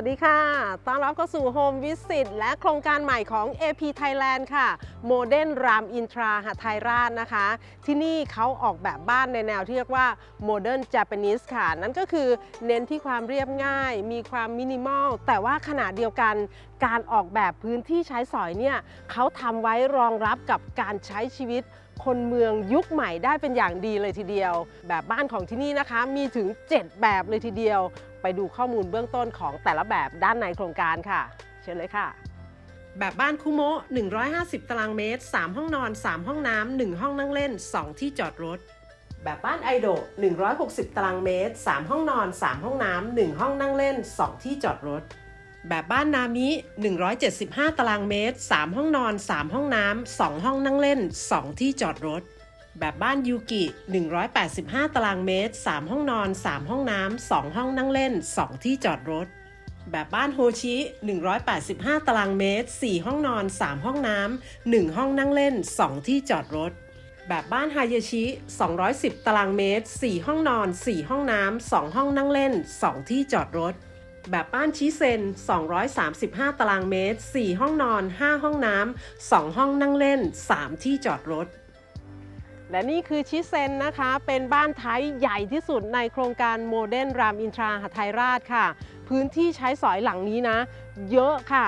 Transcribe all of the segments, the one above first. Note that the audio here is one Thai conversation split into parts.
วัสดีค่ะ ต้อนรับเข้าสู่ Home Visit และโครงการใหม่ของ AP Thailand ค่ะ Modern Ram Intra หทัยราชนะคะ ที่นี่เขาออกแบบบ้านในแนวที่เรียกว่า Modern Japanese ค่ะ นั่นก็คือเน้นที่ความเรียบง่าย มีความมินิมอล แต่ว่าขณะเดียวกันการออกแบบพื้นที่ใช้สอยเนี่ยเขาทำไว้รองรับกับการใช้ชีวิต คนเมืองยุคใหม่ได้เป็นอย่างดีเลยทีเดียว แบบบ้านของที่นี่นะคะ มีถึง 7 แบบเลยทีเดียว ไปดูข้อมูลเบื้องต้นของแต่ละแบบด้านในโครงการค่ะ เชิญเลยค่ะ แบบบ้านคุโมะ150 ตารางเมตร 3 ห้องนอน 3 ห้องน้ำ1ห้องนั่งเล่น 2 ที่จอดรถ แบบบ้านไอโดะ160 ตารางเมตร 3 ห้องนอน 3 ห้องน้ำ1ห้องนั่งเล่น 2 ที่จอดรถ แบบบ้านนามิ 175 ตารางเมตร 3 ห้องนอน 3 ห้องน้ำ 2 ห้องนั่งเล่น 2 ที่จอดรถ แบบบ้านยูกิ 185 ตารางเมตร 3 ห้องนอน 3 ห้องน้ำ 2 ห้องนั่งเล่น 2 ที่จอดรถ แบบบ้านโฮชิ 185 ตารางเมตร 4 ห้องนอน 3 ห้องน้ำ 1 ห้องนั่งเล่น 2 ที่จอดรถแบบบ้านฮายาชิ 210 ตารางเมตร 4 ห้องนอน 4 ห้องน้ำ 2 ห้องนั่งเล่น 2 ที่จอดรถ แบบบ้านชิเซน 235 ตารางเมตร 4 ห้องนอน 5 ห้องน้ำ 2 ห้องนั่งเล่น 3 ที่จอดรถ และนี่คือชิเซนนะคะ เป็นบ้านไทยใหญ่ที่สุดในโครงการโมเดิร์นรามอินทราหทัยราชค่ะ พื้นที่ใช้สอยหลังนี้นะ เยอะค่ะ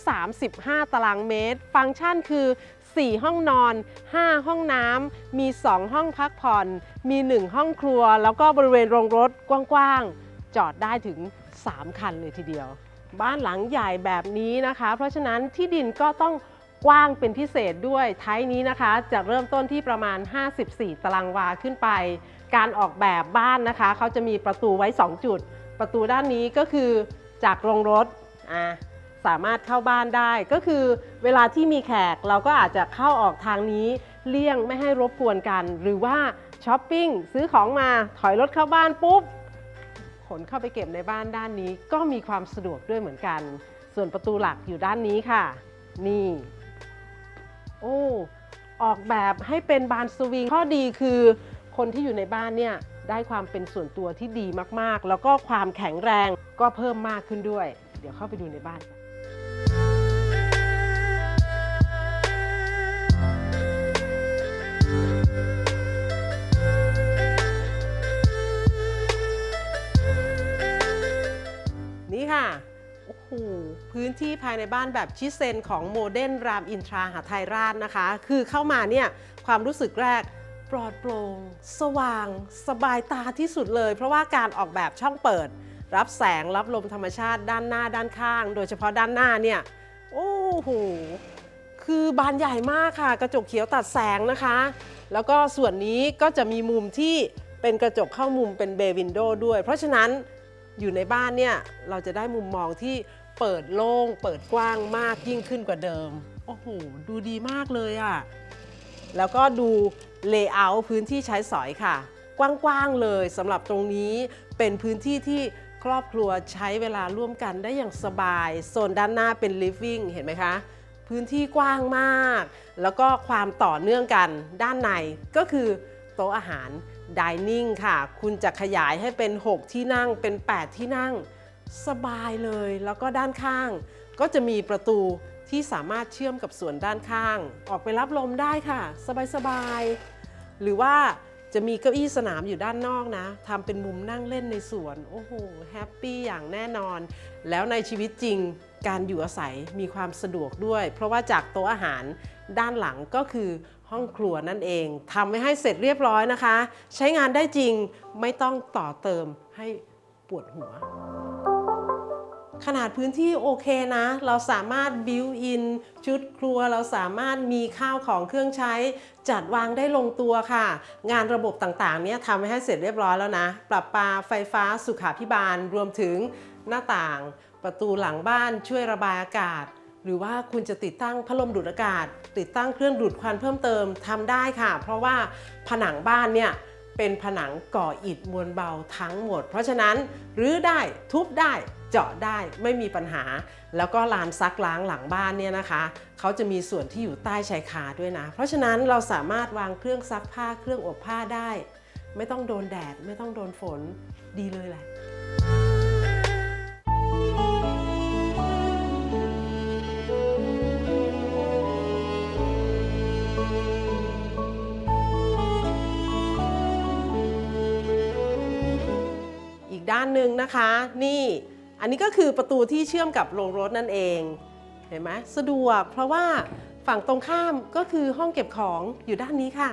235 ตารางเมตร ฟังก์ชันคือ4 ห้องนอน 5 ห้องน้ำ มี 2 ห้องพักผ่อน มี 1 ห้องครัว แล้วก็บริเวณโรงรถกว้างๆ จอดได้ถึง 3 คันเลยทีเดียว บ้านหลังใหญ่แบบนี้นะคะ เพราะฉะนั้นที่ดินก็ต้องกว้างเป็นพิเศษด้วยไทยนี้นะคะ จะเริ่มต้นที่ประมาณ 54 ตารางวาขึ้นไป การออกแบบบ้านนะคะ เขาจะมีประตูไว้ 2 จุด ประตูด้านนี้ก็คือจากโรงรถอะสามารถเข้าบ้านได้ก็คือเวลาที่มีแขกเราก็อาจจะเข้าออกทางนี้เลี่ยงไม่ให้รบกวนกัน หรือว่าช้อปปิ้งซื้อของมาถอยรถเข้าบ้านปุ๊บ ขนเข้าไปเก็บในบ้านด้านนี้ ก็มีความสะดวกด้วยเหมือนกัน ส่วนประตูหลักอยู่ด้านนี้ค่ะ นี่ โอ้ออกแบบให้เป็นบานสวิงข้อดีคือ คนที่อยู่ในบ้านเนี่ยได้ความเป็นส่วนตัวที่ดีมากๆ แล้วก็ความแข็งแรงก็เพิ่มมากขึ้นด้วย เดี๋ยวเข้าไปดูในบ้านกัน โอ้โหพื้นที่ภายในบ้านแบบชิเซนของโมเดิร์นรามอินทราหทัยราชนะคะ คือเข้ามาเนี่ยความรู้สึกแรกปลอดโปร่งสว่าง สบายตาที่สุดเลย เพราะว่าการออกแบบช่องเปิด รับแสงรับลมธรรมชาติด้านหน้าด้านข้าง โดยเฉพาะด้านหน้าเนี่ยโอ้โหคือบานใหญ่มากค่ะ กระจกเขียวตัดแสงนะคะ แล้วก็ส่วนนี้ก็จะมีมุมที่เป็นกระจกเข้ามุมเป็นเบวินโดด้วย เพราะฉะนั้น อยู่ในบ้านเนี่ยเราจะได้มุมมองที่เปิดโล่งเปิดกว้างมากยิ่งขึ้นกว่าเดิม โอ้โห ดูดีมากเลยอะ่ะ แล้วก็ดูเลเยอร์พื้นที่ใช้สอยค่ะ กว้างๆเลยสำหรับตรงนี้เป็นพื้นที่ที่ครอบครัวใช้เวลาร่วมกันได้อย่างสบาย โซนด้านหน้าเป็น living เห็นไหมคะ พื้นที่กว้างมาก แล้วก็ความต่อเนื่องกันด้านในก็คือ โต๊ะอาหาร dining ค่ะ คุณจะขยายให้เป็น 6 ที่นั่งเป็น 8 ที่นั่ง สบายเลย แล้วก็ด้านข้าง ก็จะมีประตูที่สามารถเชื่อมกับส่วนด้านข้าง ออกไปรับลมได้ค่ะ สบายๆหรือว่า จะมีเก้าอี้สนามอยู่ด้านนอกนะทำเป็นมุมนั่งเล่นในสวน โอ้โห แฮปปี้อย่างแน่นอน แล้วในชีวิตจริงการอยู่อาศัยมีความสะดวกด้วย เพราะว่าจากโต๊ะอาหารด้านหลังก็คือห้องครัวนั่นเองทำไว้ให้เสร็จเรียบร้อยนะคะ ใช้งานได้จริงไม่ต้องต่อเติมให้ปวดหัว ขนาดพื้นที่โอเคนะ เราสามารถบิวอินชุดครัว เราสามารถมีข้าวของเครื่องใช้ จัดวางได้ลงตัวค่ะ งานระบบต่างๆเนี่ยทำให้เสร็จเรียบร้อยแล้วนะ ปรับปาไฟฟ้าสุขาพิบาล รวมถึงหน้าต่าง ประตูหลังบ้านช่วยระบายอากาศหรือว่าคุณจะติดตั้งพัดลมดูดอากาศ ติดตั้งเครื่องดูดควันเพิ่มเติมทำได้ค่ะ เพราะว่าผนังบ้านเนี่ย เป็นผนังก่ออิฐมวลเบาทั้งหมด เพราะฉะนั้นรื้อได้ทุบได้เจาะได้ไม่มีปัญหา แล้วก็ลานซักล้างหลังบ้านเนี่ยนะคะ เขาจะมีส่วนที่อยู่ใต้ชายคาด้วยนะ เพราะฉะนั้นเราสามารถวางเครื่องซักผ้าเครื่องอบผ้าได้ ไม่ต้องโดนแดด ไม่ต้องโดนฝนดีเลยแหละ ด้านหนึ่งนะคะ นี่อันนี้ก็คือประตูที่เชื่อมกับโรงรถนั่นเองเห็นไหมสะดวกเพราะว่าฝั่งตรงข้ามก็คือห้องเก็บของอยู่ด้านนี้ค่ะ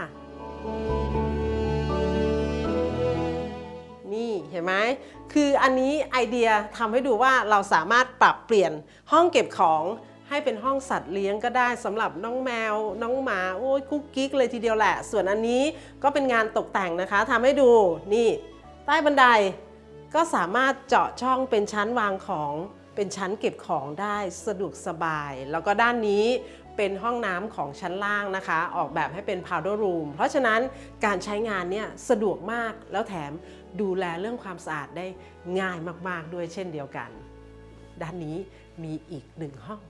นี่เห็นไหมคืออันนี้ไอเดียทำให้ดูว่าเราสามารถปรับเปลี่ยนห้องเก็บของให้เป็นห้องสัตว์เลี้ยงก็ได้สำหรับน้องแมว น้องหมาโอ้ยกุ๊กกิ๊กเลยทีเดียวแหละ ส่วนอันนี้ก็เป็นงานตกแต่งนะคะทำให้ดูนี่ ใต้บันได ก็สามารถเจาะช่องเป็นชั้นวางของเป็นชั้นเก็บของได้สะดวกสบาย แล้วก็ด้านนี้เป็นห้องน้ำของชั้นล่างนะคะ ออกแบบให้เป็น powder room เพราะฉะนั้นการใช้งานเนี่ยสะดวกมากแล้วแถมดูแลเรื่องความสะอาดได้ง่ายมากๆด้วยเช่นเดียวกัน ด้านนี้มีอีกหนึ่งห้อง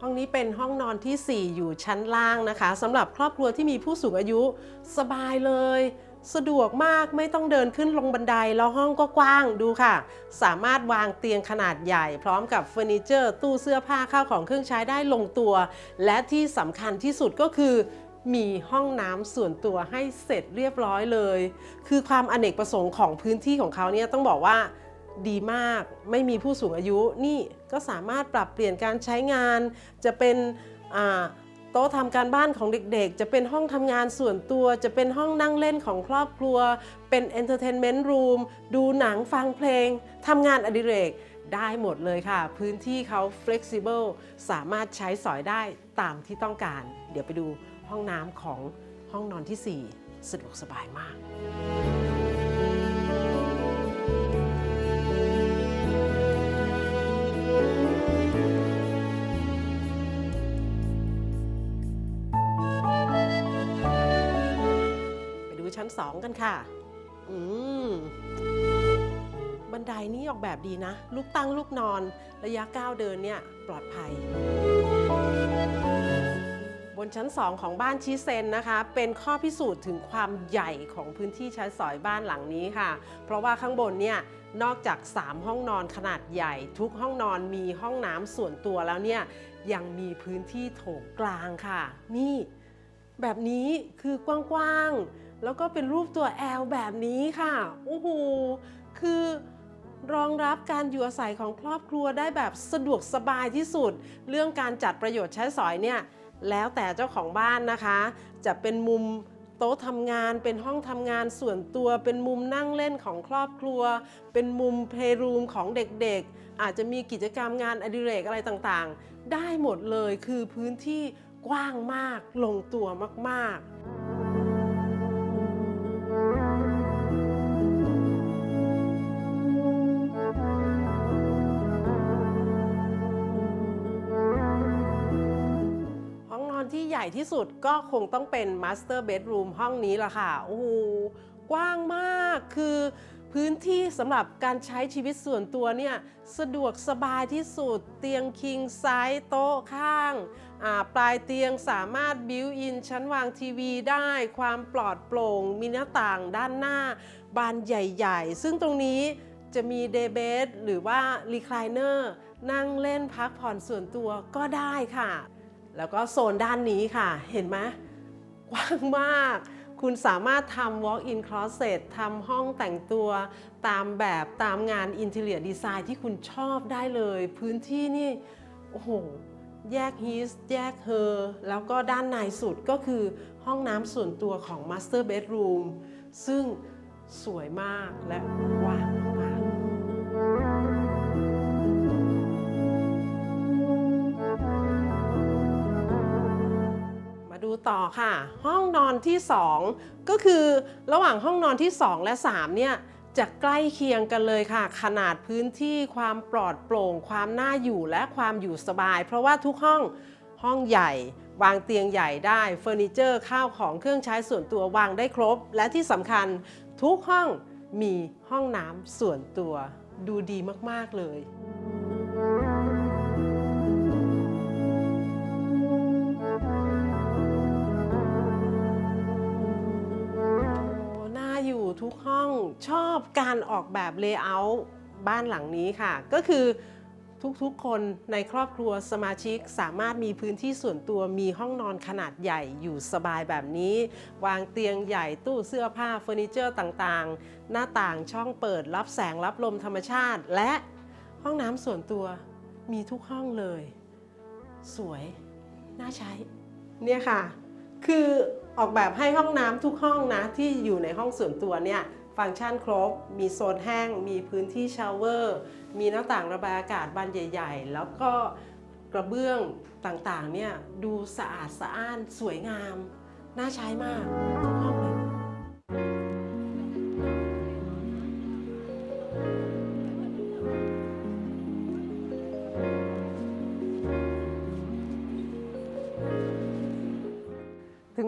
ห้องนี้เป็นห้องนอนที่ 4 อยู่ชั้นล่างนะคะสำหรับครอบครัวที่มีผู้สูงอายุสบายเลย สะดวกมากไม่ต้องเดินขึ้นลงบันไดแล้วห้องก็กว้างดูค่ะ สามารถวางเตียงขนาดใหญ่ พร้อมกับเฟอร์นิเจอร์ตู้เสื้อผ้าข้าวของเครื่องใช้ได้ลงตัว และที่สำคัญที่สุดก็คือมีห้องน้ำส่วนตัวให้เสร็จเรียบร้อยเลย คือความอเนกประสงค์ของพื้นที่ของเขาเนี่ยต้องบอกว่าดีมากไม่มีผู้สูงอายุนี่ก็สามารถปรับเปลี่ยนการใช้งาน จะเป็น ต๊ะทำการบ้านของเด็กๆ จะเป็นห้องทำงานส่วนตัว จะเป็นห้องนั่งเล่นของครอบครัว เป็น entertainment room ดูหนังฟังเพลงทำงานอดิเรกได้หมดเลยค่ะ พื้นที่เขา flexible สามารถใช้สอยได้ตามที่ต้องการ เดี๋ยวไปดูห้องน้ำของห้องนอนทีสี่4 สะดวกสบายมาก ชั้น 2 กันค่ะ อืมบันไดนี้ออกแบบดีนะ ลูกตั้งลูกนอน ระยะก้าวเดินเนี่ยปลอดภัย บนชั้น 2 ของบ้านชิเซนนะคะ เป็นข้อพิสูจน์ถึงความใหญ่ของพื้นที่ใช้สอยบ้านหลังนี้ค่ะ เพราะว่าข้างบนเนี่ยนอกจาก 3 ห้องนอนขนาดใหญ่ ทุกห้องนอนมีห้องน้ำส่วนตัวแล้วเนี่ยยังมีพื้นที่โถงกลางค่ะ นี่ แบบนี้คือกว้างๆ แล้วก็เป็นรูปตัว L แบบนี้ค่ะโอ้โหคือรองรับการอยู่อาศัยของครอบครัวได้แบบสะดวกสบายที่สุด เรื่องการจัดประโยชน์ใช้สอยเนี่ยแล้วแต่เจ้าของบ้านนะคะ จะเป็นมุมโต๊ะทำงานเป็นห้องทำงานส่วนตัว เป็นมุมนั่งเล่นของครอบครัว เป็นมุมเพลย์รูมของเด็กๆ อาจจะมีกิจกรรมงานอดิเรกอะไรต่างๆ ได้หมดเลยคือพื้นที่กว้างมากลงตัวมากๆ ที่ใหญ่ที่สุดก็คงต้องเป็น Master Bedroom ห้องนี้ละค่ะ โอ้โห กว้างมากคือพื้นที่สำหรับการใช้ชีวิตส่วนตัวเนี่ย สะดวกสบายที่สุดเตียงคิงไซส์โต๊ะข้าง ปลายเตียงสามารถบิวอินชั้นวางทีวีได้ ความปลอดโปร่ง มีหน้าต่างด้านหน้า บานใหญ่ๆ ซึ่งตรงนี้จะมีเดย์เบดหรือว่ารีคลายเนอร์นั่งเล่นพักผ่อนส่วนตัวก็ได้ค่ะ แล้วก็โซนด้านนี้ค่ะ เห็นไหมกว้างมาก คุณสามารถทำ walk-in closet ทำห้องแต่งตัวตามแบบตามงาน interior design ที่คุณชอบได้เลย พื้นที่นี่ โอ้โห แยก his แยก her แล้วก็ด้านในสุดก็คือห้องน้ำส่วนตัวของ master bedroom ซึ่งสวยมากและกว้าง ดูต่อค่ะ ห้องนอนที่ 2 ก็คือระหว่างห้องนอนที่ 2 และ 3 เนี่ยจะใกล้เคียงกันเลยค่ะ ขนาดพื้นที่ความปลอดโปร่ง ความน่าอยู่และความอยู่สบาย เพราะว่าทุกห้องห้องใหญ่ วางเตียงใหญ่ได้เฟอร์นิเจอร์ข้าวของเครื่องใช้ส่วนตัววางได้ครบ และที่สำคัญทุกห้องมีห้องน้ำส่วนตัว ดูดีมาก ๆ เลย ทุกห้องชอบการออกแบบเลเยอร์บ้านหลังนี้ค่ะ ก็คือทุกๆ คนในครอบครัวสมาชิกสามารถมีพื้นที่ส่วนตัวมีห้องนอนขนาดใหญ่อยู่สบายแบบนี้ วางเตียงใหญ่ตู้เสื้อผ้าเฟอร์นิเจอร์ต่างๆ หน้าต่างช่องเปิดรับแสงรับลมธรรมชาติ และห้องน้ำส่วนตัวมีทุกห้องเลย สวย น่าใช้ เนี่ยค่ะ คือ ออกแบบให้ห้องน้ำทุกห้องนะที่อยู่ในห้องส่วนตัวเนี่ยฟังก์ชันครบ มีโซนแห้ง มีพื้นที่ชาวเวอร์ มีหน้าต่างระบายอากาศบานใหญ่ ๆ แล้วก็กระเบื้องต่างๆเนี่ยดูสะอาดสะอ้านสวยงาม น่าใช้มากทุกห้องเลย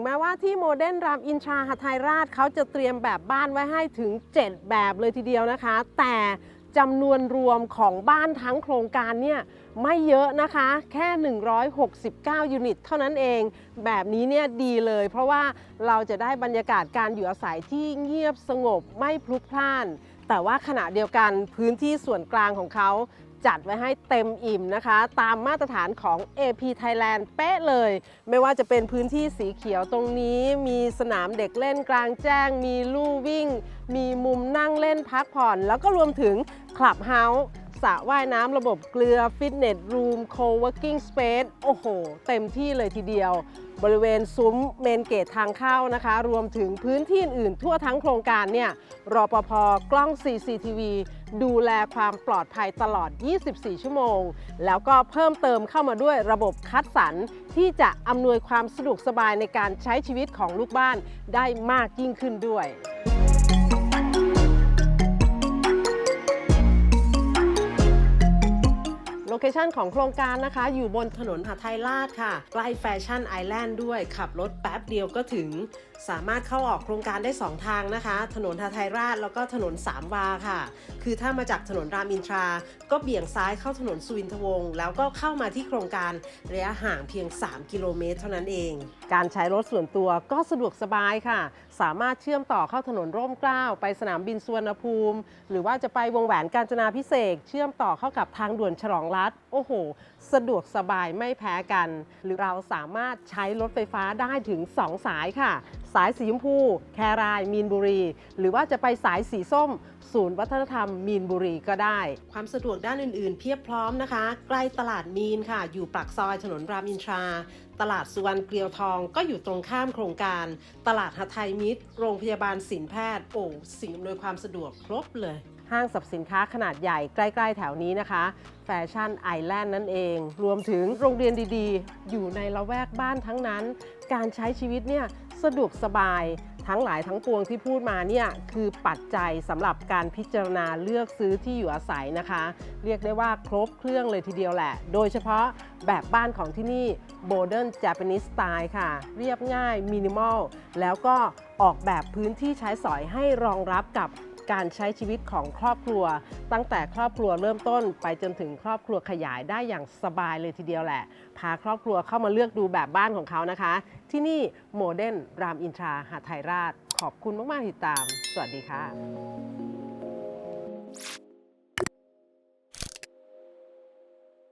แม้ว่าที่โมเดิร์นรามอินทราหทัยราชเขาจะเตรียมแบบบ้านไว้ให้ถึง 7 แบบเลยทีเดียวนะคะ แต่จำนวนรวมของบ้านทั้งโครงการเนี่ยไม่เยอะนะคะ แค่ 169 ยูนิต เท่านั้นเอง แบบนี้เนี่ยดีเลย เพราะว่าเราจะได้บรรยากาศการอยู่อาศัยที่เงียบสงบไม่พลุกพล่าน แต่ว่าขณะเดียวกันพื้นที่ส่วนกลางของเขา จัดไว้ให้เต็มอิ่มนะคะ ตามมาตรฐานของ AP Thailand เป๊ะเลย ไม่ว่าจะเป็นพื้นที่สีเขียวตรงนี้ มีสนามเด็กเล่นกลางแจ้ง มีลู่วิ่ง มีมุมนั่งเล่นพักผ่อน แล้วก็รวมถึงคลับเฮาส์ สระว่ายน้ำระบบเกลือ ฟิตเนสรูม โคเวิร์กิ้งสเปซโอ้โห เต็มที่เลยทีเดียว บริเวณซุ้มเมนเกตทางเข้านะคะ รวมถึงพื้นที่อื่นๆทั่วทั้งโครงการเนี่ยรอปภกล้อง CCTV ดูแลความปลอดภัยตลอด 24 ชั่วโมง แล้วก็เพิ่มเติมเข้ามาด้วยระบบคัดสรรที่จะอำนวยความสะดวกสบายในการใช้ชีวิตของลูกบ้านได้มากยิ่งขึ้นด้วย โลเคชันของโครงการนะคะ อยู่บนถนนหาไทยลาดค่ะ ใกล้แฟชั่นไอแลนด์ด้วยขับรถแป๊บเดียวก็ถึง สามารถเข้าออกโครงการได้ 2 ทางนะคะ ถนนหาไทยราชแล้วก็ถนนสามวาค่ะ คือถ้ามาจากถนนรามอินทรา ก็เบี่ยงซ้ายเข้าถนนสุวินทวงศ์แล้วก็เข้ามาที่โครงการระยะห่างเพียง 3 กิโลเมตรเท่านั้นเอง การใช้รถส่วนตัวก็สะดวกสบายค่ะ สามารถเชื่อมต่อเข้าถนนร่มเกล้าไปสนามบินสุวรรณภูมิ หรือว่าจะไปวงแหวนกาญจนาพิเศษกเชื่อมต่อเข้ากับทางด่วนฉลองรัฐโอ้โห สะดวกสบายไม่แพ้กัน หรือเราสามารถใช้รถไฟฟ้าได้ถึง 2 สายค่ะสายสีชมพู แคราย มีนบุรี หรือว่าจะไปสายสีส้ม ศูนย์วัฒนธรรมมีนบุรีก็ได้ ความสะดวกด้านอื่นๆ เพียบพร้อมนะคะ ใกล้ตลาดมีนค่ะ อยู่ปากซอยถนนรามอินทรา ตลาดสุวรรณเกลียวทองก็อยู่ตรงข้ามโครงการ ตลาดหทัยมิตร โรงพยาบาลศิลแพทย์ โอ้สิ่งอำนวยความสะดวกครบเลย ห้างสรรพสินค้าขนาดใหญ่ใกล้ ๆ แถวนี้นะคะ แฟชั่นไอแลนด์นั่นเอง รวมถึงโรงเรียนดีๆ อยู่ในละแวกบ้านทั้งนั้น การใช้ชีวิตเนี่ยสะดวกสบายทั้งหลายทั้งปวงที่พูดมาเนี่ยคือปัจจัยสำหรับการพิจารณาเลือกซื้อที่อยู่อาศัยนะคะ เรียกได้ว่าครบเครื่องเลยทีเดียวแหละ โดยเฉพาะแบบบ้านของที่นี่ Modern Japanese Style ค่ะ เรียบง่ายมินิมอลแล้วก็ออกแบบพื้นที่ใช้สอยให้รองรับกับ การใช้ชีวิตของครอบครัว ตั้งแต่ครอบครัวเริ่มต้นไปจนถึงครอบครัวขยายได้อย่างสบายเลยทีเดียวแหละ พาครอบครัวเข้ามาเลือกดูแบบบ้านของเขานะคะ ที่นี่โมเดิร์นรามอินทราหาไทยราช ขอบคุณมาก ๆ ที่ติดตาม สวัสดีค่ะ